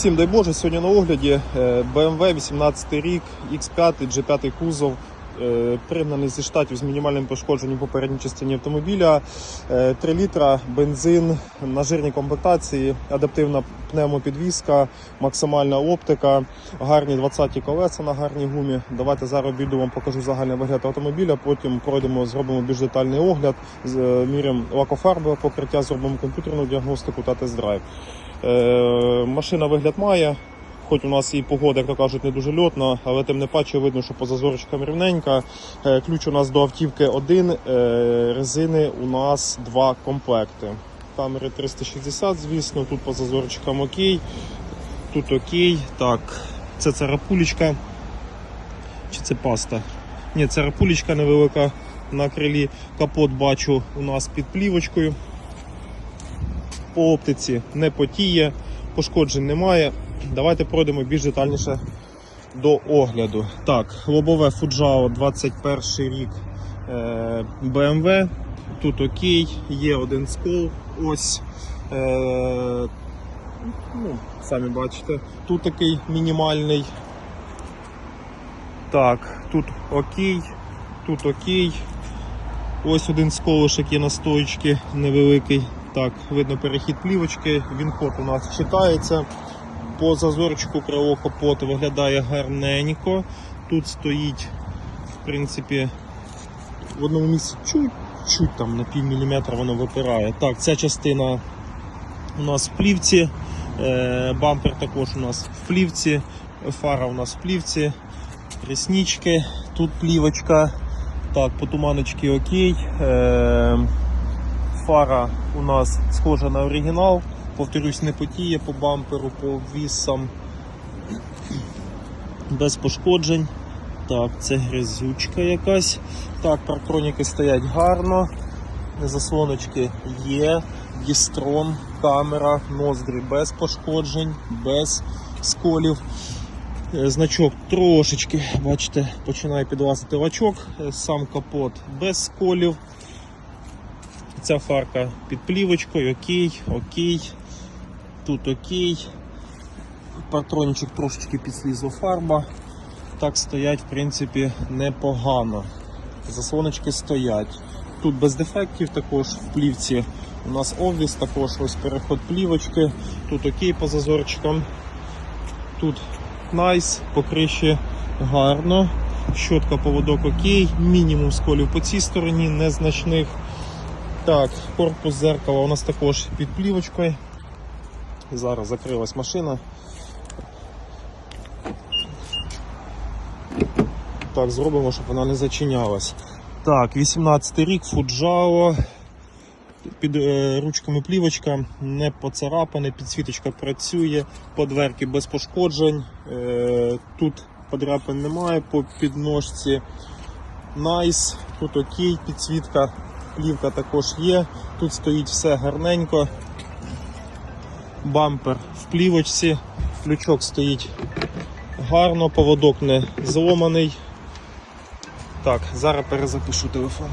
Всім дай Боже, сьогодні на огляді е, BMW 18 рік, X5, G5 кузов, пригнаний зі штатів з мінімальним пошкодженням попередній частині автомобіля, е, 3 літра, бензин на жирній комплектації, адаптивна пневмопідвізка, максимальна оптика, гарні 20 колеса на гарній гумі. Давайте зараз відео вам покажу загальний вигляд автомобіля, потім пройдемо, зробимо більш детальний огляд, з- е, міряємо лакофарбове покриття, зробимо комп'ютерну діагностику та тест-драйв. Е, машина вигляд має. Хоч у нас і погода, як то кажуть, не дуже льотна, але тим не паче видно, що по зазорчикам рівненька. Е, Ключ у нас до автівки один, е, резини у нас два комплекти. Камери 360, звісно, тут по зазорчикам окей, тут окей. Так, це царапулечка. Чи це паста? Ні, царапулечка невелика на крилі. Капот бачу у нас під плівочкою по оптиці не потіє, пошкоджень немає. Давайте пройдемо більш детальніше до огляду. Так, лобове Fujao 21 рік е, BMW. Тут окей, є один скол. Ось. Е, ну, самі бачите. Тут такий мінімальний. Так, тут окей, тут окей. Ось один сколишок є на стоїчці невеликий. Так, видно перехід плівочки, він код у нас читається. По зазорчику крило капоту виглядає гарненько. Тут стоїть, в принципі, в одному місці чуть-чуть там на пів міліметра воно випирає. Так, ця частина у нас в плівці, е, бампер також у нас в плівці, фара у нас в плівці, реснички, тут плівочка. Так, по туманочці окей. Е, фара у нас схожа на оригінал. Повторюсь, не потіє по бамперу, по обвісам. Без пошкоджень. Так, це грязючка якась. Так, парктроніки стоять гарно. Заслоночки є. Дістрон, камера, ноздрі без пошкоджень, без сколів. Е, Значок трошечки, бачите, починає підлазити лачок, Е, сам капот без сколів. Ця фарка під плівочкою, окей, окей. Тут окей. Патрончик трошечки підслізла фарба. Так стоять, в принципі, непогано. Заслоночки стоять. Тут без дефектів також в плівці. У нас обвіс, також ось переход плівочки. Тут окей по зазорчикам. Тут найс, по криші гарно. Щотка поводок окей, мінімум сколів по цій стороні, незначних. Так, корпус зеркала у нас також під плівочкою. Зараз закрилась машина. Так, зробимо, щоб вона не зачинялась. Так, 18 рік, Фуджао. Під е, ручками плівочка, не поцарапане, підсвіточка працює, по дверки без пошкоджень. Е, тут подряпин немає по підножці. Найс, тут окей, підсвітка, плівка також є. Тут стоїть все гарненько. Бампер в плівочці, ключок стоїть гарно, поводок не зломаний. Так, зараз перезапишу телефон.